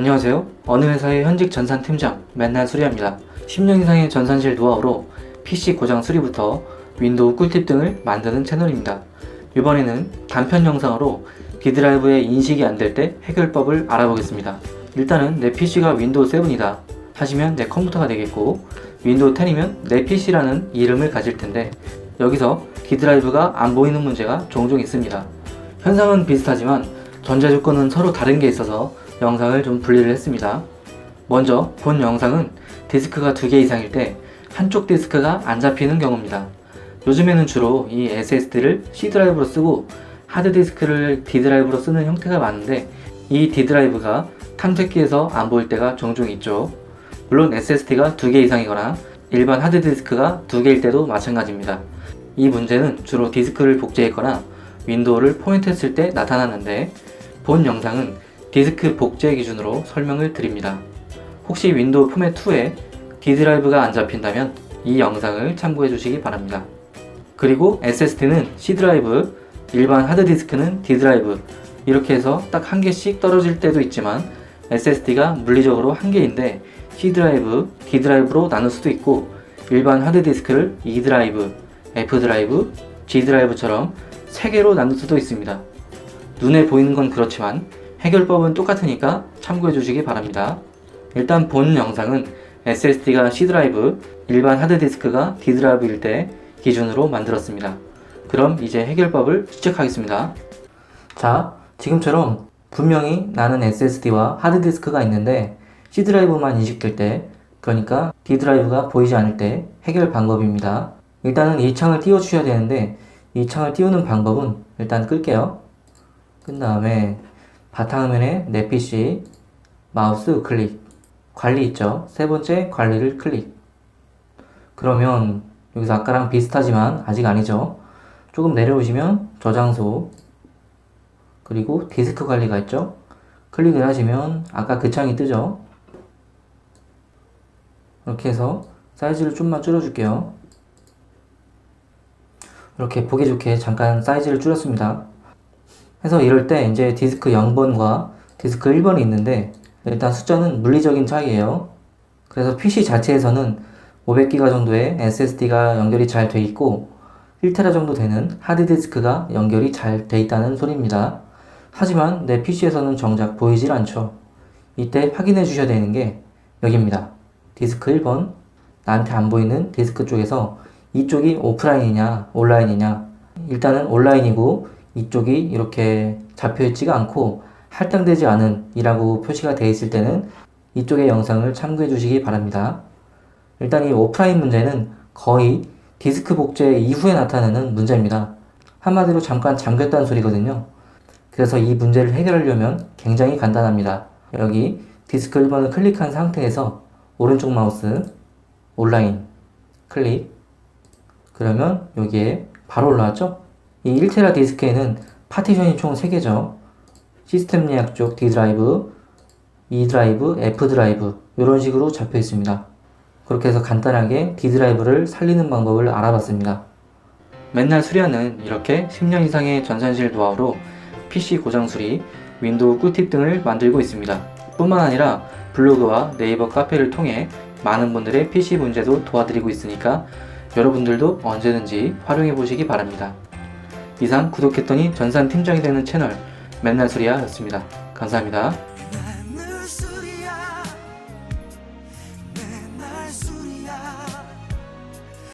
안녕하세요. 어느 회사의 현직 전산 팀장 맨날 수리합니다. 10년 이상의 전산실 노하우로 PC 고장 수리부터 윈도우 꿀팁 등을 만드는 채널입니다. 이번에는 단편 영상으로 D드라이브의 인식이 안 될 때 해결법을 알아보겠습니다. 일단은 내 PC가 윈도우 7이다 하시면 내 컴퓨터가 되겠고 윈도우 10이면 내 PC라는 이름을 가질 텐데 여기서 D드라이브가 안 보이는 문제가 종종 있습니다. 현상은 비슷하지만 전제 조건은 서로 다른 게 있어서 영상을 좀 분리를 했습니다. 먼저 본 영상은 디스크가 두 개 이상일 때 한쪽 디스크가 안 잡히는 경우입니다. 요즘에는 주로 이 SSD를 C 드라이브로 쓰고 하드 디스크를 D 드라이브로 쓰는 형태가 많은데 이 D 드라이브가 탐색기에서 안 보일 때가 종종 있죠. 물론 SSD가 두 개 이상이거나 일반 하드 디스크가 두 개일 때도 마찬가지입니다. 이 문제는 주로 디스크를 복제했거나 윈도우를 포인트했을 때 나타나는데 본 영상은 디스크 복제 기준으로 설명을 드립니다. 혹시 윈도우 포맷 2에 D 드라이브가 안 잡힌다면 이 영상을 참고해 주시기 바랍니다. 그리고 SSD는 C 드라이브, 일반 하드 디스크는 D 드라이브 이렇게 해서 딱 한 개씩 떨어질 때도 있지만 SSD가 물리적으로 한 개인데 C 드라이브, D 드라이브로 나눌 수도 있고 일반 하드 디스크를 E 드라이브, F 드라이브, G 드라이브처럼 세 개로 나눌 수도 있습니다. 눈에 보이는 건 그렇지만 해결법은 똑같으니까 참고해 주시기 바랍니다. 일단 본 영상은 SSD가 C 드라이브, 일반 하드 디스크가 D 드라이브일 때 기준으로 만들었습니다. 그럼 이제 해결법을 시작하겠습니다. 자, 지금처럼 분명히 나는 SSD와 하드 디스크가 있는데 C 드라이브만 인식될 때, 그러니까 D 드라이브가 보이지 않을 때 해결 방법입니다. 일단은 이 창을 띄워 주셔야 되는데 이 창을 띄우는 방법은 일단 끌게요. 끈 다음에 바탕화면에 내 PC 마우스 클릭. 관리 있죠? 세 번째 관리를 클릭. 그러면 여기서 아까랑 비슷하지만 아직 아니죠? 조금 내려오시면 저장소 그리고 디스크 관리가 있죠? 클릭을 하시면 아까 그 창이 뜨죠? 이렇게 해서 사이즈를 좀만 줄여줄게요. 이렇게 보기 좋게 잠깐 사이즈를 줄였습니다 해서 이럴 때 이제 디스크 0번과 디스크 1번이 있는데 일단 숫자는 물리적인 차이예요. 그래서 PC 자체에서는 500기가 정도의 SSD가 연결이 잘 돼 있고 1테라 정도 되는 하드디스크가 연결이 잘 돼 있다는 소리입니다. 하지만 내 PC에서는 정작 보이질 않죠. 이때 확인해 주셔야 되는 게 여기입니다. 디스크 1번 나한테 안 보이는 디스크 쪽에서 이쪽이 오프라인이냐 온라인이냐 일단은 온라인이고 이쪽이 이렇게 잡혀 있지가 않고 할당되지 않은 이라고 표시가 되어 있을 때는 이쪽의 영상을 참고해 주시기 바랍니다. 일단 이 오프라인 문제는 거의 디스크 복제 이후에 나타나는 문제입니다. 한마디로 잠깐 잠겼다는 소리거든요. 그래서 이 문제를 해결하려면 굉장히 간단합니다. 여기 디스크 1번을 클릭한 상태에서 오른쪽 마우스 온라인 클릭 그러면 여기에 바로 올라왔죠? 이 1테라 디스크에는 파티션이 총 3개죠. 시스템 예약 쪽 D 드라이브, E 드라이브, F 드라이브 이런 식으로 잡혀 있습니다. 그렇게 해서 간단하게 D 드라이브를 살리는 방법을 알아봤습니다. 맨날 수리하는 이렇게 10년 이상의 전산실 노하우로 PC 고장 수리, 윈도우 꿀팁 등을 만들고 있습니다. 뿐만 아니라 블로그와 네이버 카페를 통해 많은 분들의 PC 문제도 도와드리고 있으니까 여러분들도 언제든지 활용해 보시기 바랍니다. 이상 구독했더니 전산 팀장이 되는 채널 맨날 수리야였습니다. 감사합니다.